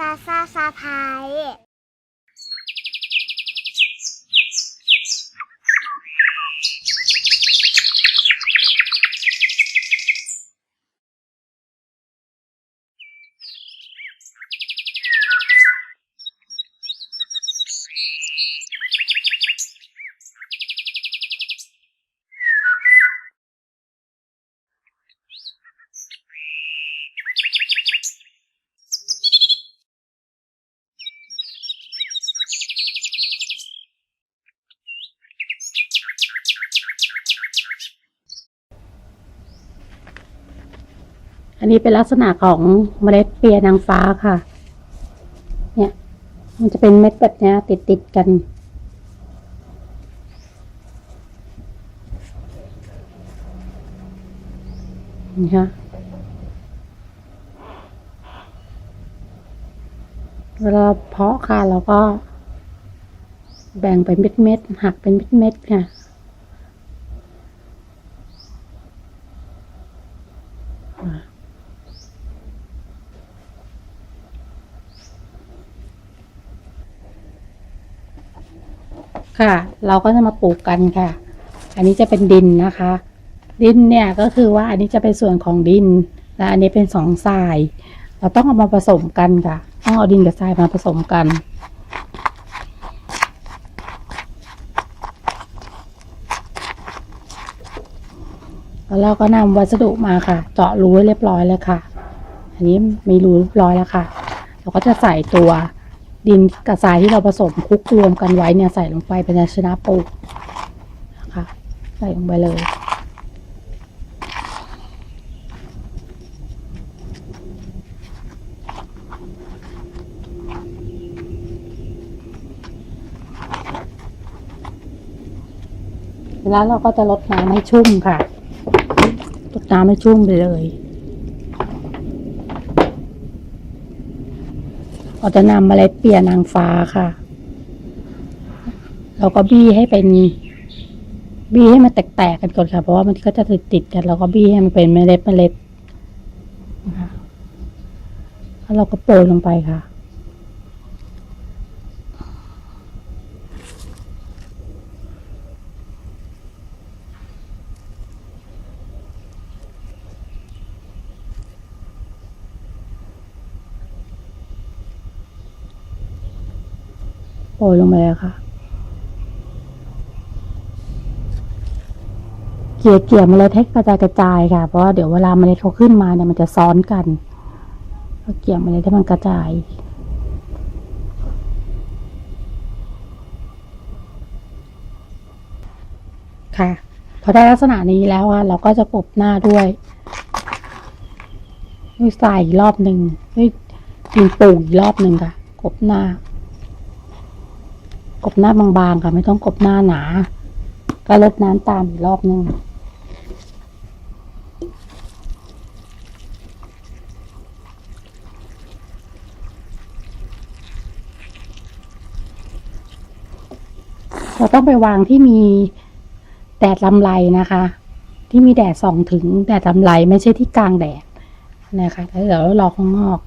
ซาซาซาพาย อันนี้เป็นลักษณะของเมล็ดเปียนางฟ้าค่ะ เนี่ย มันจะเป็นเม็ดแบบเนี้ยติดติดๆกัน นี่ค่ะเวลาเพาะค่ะเราก็แบ่งเป็นเม็ดๆหักเป็นเม็ดๆค่ะ ค่ะ เราก็จะมาปลูกกันค่ะ อันนี้จะเป็นดินนะคะ ดินเนี่ยก็คือว่าอันนี้จะเป็นส่วนของดินและอันนี้เป็นสองทราย เราต้องเอามาผสมกันค่ะ ต้องเอาดินกับทรายมาผสมกันแล้วเราก็นำวัสดุมาค่ะ เจาะรูไว้เรียบร้อยแล้วค่ะ อันนี้มีรูเรียบร้อยแล้วค่ะ เราก็จะใส่ตัว ดินกับทรายที่เราผสมคลุกรวมกันไว้เนี่ยใส่ลงไปเป็นภาชนะปลูกนะคะใส่ลงไปเลยแล้วเราก็จะลดน้ำให้ชุ่มค่ะลดน้ำให้ชุ่มไปเลย เราจะนำเมล็ดเปียนางฟ้าค่ะ เราก็บี้ให้เป็นบี้ให้มันแตกๆกันก่อนค่ะ เพราะว่ามันก็จะติดๆกัน เราก็บี้ให้มันเป็นเมล็ดเมล็ดนะคะแล้วเราก็โปรยลงไปค่ะ โปรยลงไปเลยค่ะ เกลี่ยเกลี่ยเมล็ดให้กระจายกระจายค่ะ เพราะว่าเดี๋ยวเวลาเมล็ดเขาขึ้นมาเนี่ยมันจะซ้อนกันก็เกลี่ยเมล็ดให้มันกระจายค่ะพอได้ลักษณะนี้แล้วอะเราก็จะกบหน้าด้วยด้วยใส่อีกรอบหนึ่งด้วยดินปูอีกรอบหนึ่งค่ะกบหน้า กบหน้าบางๆค่ะไม่ต้องกบหน้าหนา ก็ลดน้ำตามอีกรอบนึงเราต้องไปวางที่มีแดดลำไรนะคะ ที่มีแดดส่องถึงแดดลำไรไม่ใช่ที่กลางแดดนะคะแล้วเดี๋ยวเรารอข้างนอก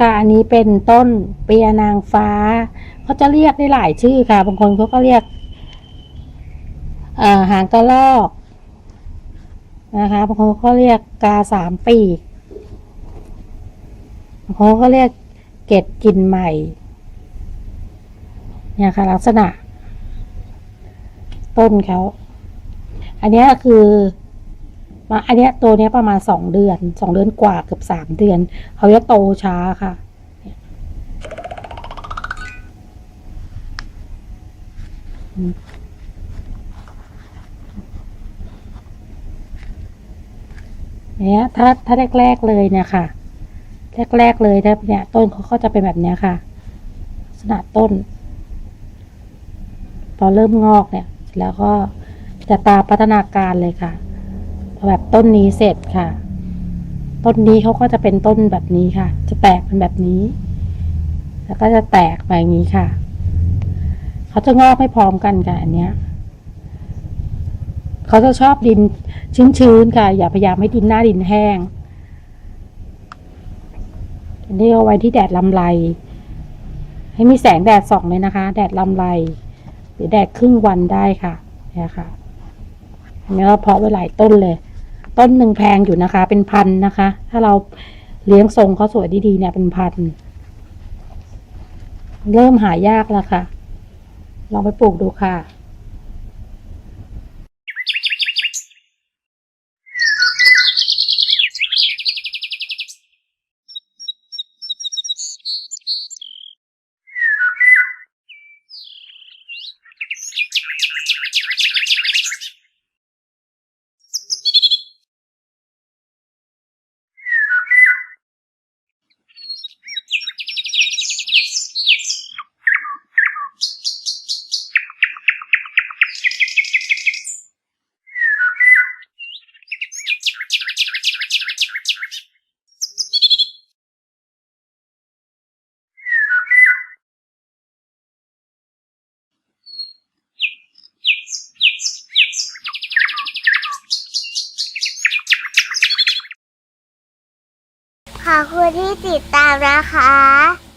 ค่ะ อันนี้เป็นต้นเปียนางฟ้า เขาจะเรียกได้หลายชื่อค่ะ บางคนเขาก็เรียกหางกระรอกนะคะบางคนก็เรียกกาสามปีกบางคนก็เรียกเกตกินใหม่เนี่ยค่ะลักษณะ ต้นเขา อันนี้คือ มาอันนี้ตัวเนี้ยประมาณสองเดือนสองเดือนกว่าเกือบสามเดือน เขาจะโตช้าค่ะเนี้ยถ้าถ้าแรกๆเลยเนี่ยค่ะ แรกๆเลยเนี่ยต้นเขาก็จะเป็นแบบเนี้ยค่ะลักษณะต้น พอเริ่มงอกเนี่ย แล้วก็จะตามพัฒนาการเลยค่ะ แบบต้นนี้เสร็จค่ะ ต้นนี้เขาก็จะเป็นต้นแบบนี้ค่ะ จะแตกเป็นแบบนี้ แล้วก็จะแตกไปอย่างนี้ค่ะ เขาจะงอกไม่พร้อมกันค่ะอันเนี้ยเขาจะชอบดินชื้นๆค่ะ อย่าพยายามให้ดินหน้าดินแห้ง อันนี้เอาไว้ที่แดดลำไร ให้มีแสงแดดส่องเลยนะคะ แดดลำไรหรือแดดครึ่งวันได้ค่ะเนี่ยค่ะอันนี้ก็เพาะไว้หลายต้นเลย ต้นหนึ่งแพงอยู่นะคะ เป็นพันนะคะ ถ้าเราเลี้ยงทรงเขาสวยดีๆเนี่ยเป็นพันเริ่มหายากแล้วค่ะ ลองไปปลูกดูค่ะ ขอบคุณที่ติดตามนะคะ